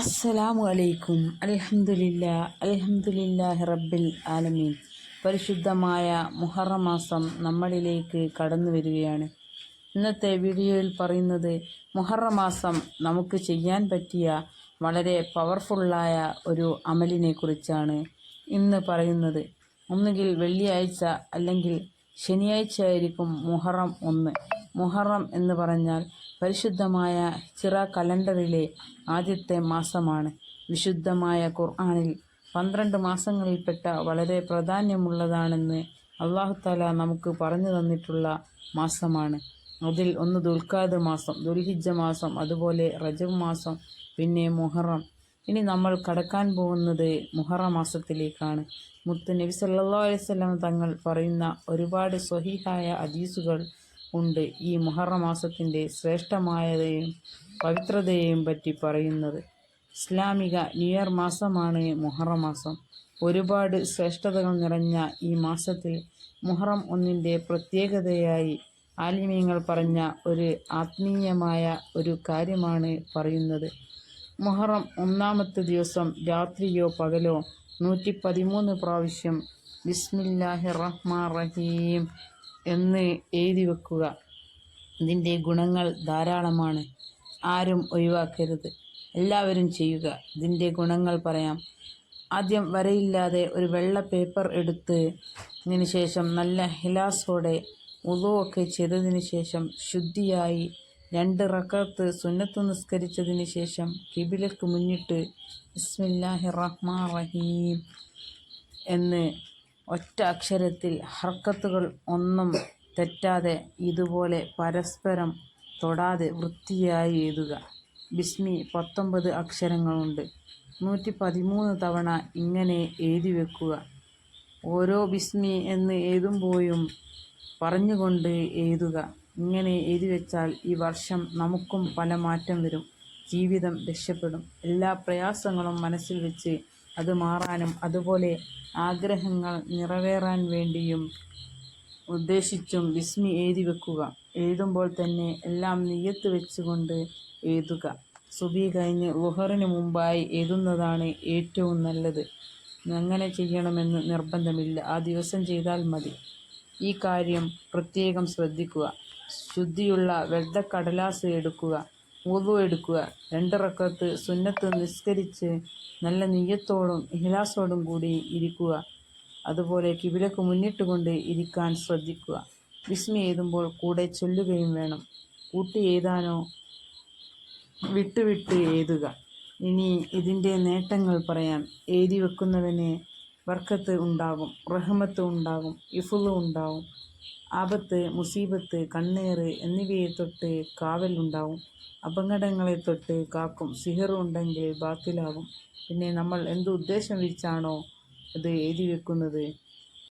അസ്സലാമു അലൈക്കും അലഹമുല്ല അൽഹംദുലില്ലാഹി റബ്ബിൽ ആലമീൻ. പരിശുദ്ധമായ മുഹറം മാസം നമ്മളിലേക്ക് കടന്നു വരികയാണ്. ഇന്നത്തെ വീഡിയോയിൽ പറയുന്നത് മുഹറം മാസം നമുക്ക് ചെയ്യാൻ പറ്റിയ വളരെ പവർഫുള്ളായ ഒരു അമലിനെ കുറിച്ചാണ്. ഇന്ന് പറയുന്നത് ഒന്നുകിൽ വെള്ളിയാഴ്ച അല്ലെങ്കിൽ ശനിയാഴ്ച ആയിരിക്കും മുഹറം ഒന്ന്. മുഹറം എന്ന് പറഞ്ഞാൽ പരിശുദ്ധമായ ചിറ കലണ്ടറിലെ ആദ്യത്തെ മാസമാണ്. വിശുദ്ധമായ ഖുർആാനിൽ പന്ത്രണ്ട് മാസങ്ങളിൽപ്പെട്ട വളരെ പ്രാധാന്യമുള്ളതാണെന്ന് അള്ളാഹുത്താല നമുക്ക് പറഞ്ഞു തന്നിട്ടുള്ള മാസമാണ്. അതിൽ ഒന്ന് ദുൽഖാദ് മാസം ദുൽഹിജ്ജ മാസം അതുപോലെ റജബ് മാസം പിന്നെ മുഹറം. ഇനി നമ്മൾ കടക്കാൻ പോകുന്നത് മുഹറ മാസത്തിലേക്കാണ്. മുത്ത് നബി സല്ലാ അലൈഹി വസല്ലം തങ്ങൾ പറയുന്ന ഒരുപാട് സ്വഹീഹായ ഹദീസുകൾ ഉണ്ട്. ഈ മുഹറം മാസത്തിന്റെ ശ്രേഷ്ഠമായതെയും പവിത്രതയെയും പറ്റി പറയുന്നത്. ഇസ്ലാമിക ന്യൂ ഇയർ മാസമാണ് മുഹറം മാസം ഒരുപാട് ശ്രേഷ്ഠതകൾ നിറഞ്ഞ ഈ മാസത്തിൽ മുഹറം ഒന്നിന്റെ പ്രത്യേകതയായി ആലിമീങ്ങൾ പറഞ്ഞ ഒരു ആത്മീയമായ ഒരു കാര്യമാണ് പറയുന്നത്. മുഹറം ഒന്നാമത്തെ ദിവസം രാത്രിയോ പകലോ നൂറ്റി പതിമൂന്ന് പ്രാവശ്യം ബിസ്മില്ലാഹി റഹ്മാൻ റഹീം എന്ന് എഴുതി വെക്കുക. ഇതിന്റെ ഗുണങ്ങൾ ധാരാളമാണ്. ആരും ഒഴിവാക്കരുത്. എല്ലാവരും ചെയ്യുക. ഇതിന്റെ ഗുണങ്ങൾ പറയാം. ആദ്യം വരയില്ലാതെ ഒരു വെള്ള പേപ്പർ എടുത്ത് ഇതിന് ശേഷം നല്ല ഹിലാസോടെ ഉളുവൊക്കെ ചെയ്തതിന് ശേഷം ശുദ്ധിയായി രണ്ട് റക്കത്ത് സുന്നത്ത് നിസ്കരിച്ചതിന് ശേഷം കിബിലക്ക് മുന്നിട്ട് ബിസ്മില്ലാഹി റഹ്മാൻ റഹീം എന്ന് ഒറ്റ അക്ഷരത്തിൽ ഹർക്കത്തുകൾ ഒന്നും തെറ്റാതെ ഇതുപോലെ പരസ്പരം തൊടാതെ വൃത്തിയായി എഴുതുക. ബിസ്മി പത്തൊമ്പത് അക്ഷരങ്ങളുണ്ട്. നൂറ്റി പതിമൂന്ന് തവണ ഇങ്ങനെ എഴുതി വെക്കുക. ഓരോ ബിസ്മി എന്ന് എഴുതുമ്പോഴും പറഞ്ഞുകൊണ്ട് എഴുതുക. ഇങ്ങനെ എഴുതി വെച്ചാൽ ഈ വർഷം നമുക്കും പല മാറ്റം വരും. ജീവിതം രക്ഷപ്പെടും. എല്ലാ പ്രയാസങ്ങളും മനസ്സിൽ വെച്ച് അത് മാറാനും അതുപോലെ ആഗ്രഹങ്ങൾ നിറവേറാൻ വേണ്ടിയും ഉദ്ദേശിച്ചും വിസ്മി എഴുതി വെക്കുക. എഴുതുമ്പോൾ തന്നെ എല്ലാം നെയ്യത്ത് വെച്ചുകൊണ്ട് എഴുതുക. സുബി കഴിഞ്ഞ് ലുഹറിന് മുമ്പായി എഴുതുന്നതാണ് ഏറ്റവും നല്ലത്. അങ്ങനെ ചെയ്യണമെന്ന് നിർബന്ധമില്ല. ആ ദിവസം ചെയ്താൽ മതി. ഈ കാര്യം പ്രത്യേകം ശ്രദ്ധിക്കുക. ശുദ്ധിയുള്ള വെള്ളക്കടലാസ് എടുക്കുക. ഊതു എടുക്കുക. രണ്ട് റക്കത്ത് സുന്നത്ത് നിസ്കരിച്ച് നല്ല നെയ്യത്തോടും ഇഹ്ലാസോടും കൂടി ഇരിക്കുക. അതുപോലെ കിബിലക്ക് മുന്നിട്ടുകൊണ്ട് ഇരിക്കാൻ ശ്രദ്ധിക്കുക. വിസ്മി എഴുതുമ്പോൾ കൂടെ ചൊല്ലുകയും വേണം. കൂട്ടി എഴുതാനോ വിട്ടുവിട്ട് എഴുതുക. ഇനി ഇതിന്റെ നേട്ടങ്ങൾ പറയാം. എഴുതി വെക്കുന്നവന് വർക്കത്ത് ഉണ്ടാകും റഹ്മത്ത് ഉണ്ടാകും ഇഫുൾ ഉണ്ടാകും ആപത്ത് മുസീബത്ത് കണ്ണേറ് എന്നിവയെ തൊട്ട് കാവലുണ്ടാവും. അപകടങ്ങളെ തൊട്ട് കാക്കും. സിഹറുണ്ടെങ്കിൽ ബാത്തിലാകും പിന്നെ നമ്മൾ എന്ത് ഉദ്ദേശം വെച്ചാണോ അത് എഴുതി വെക്കുന്നത്?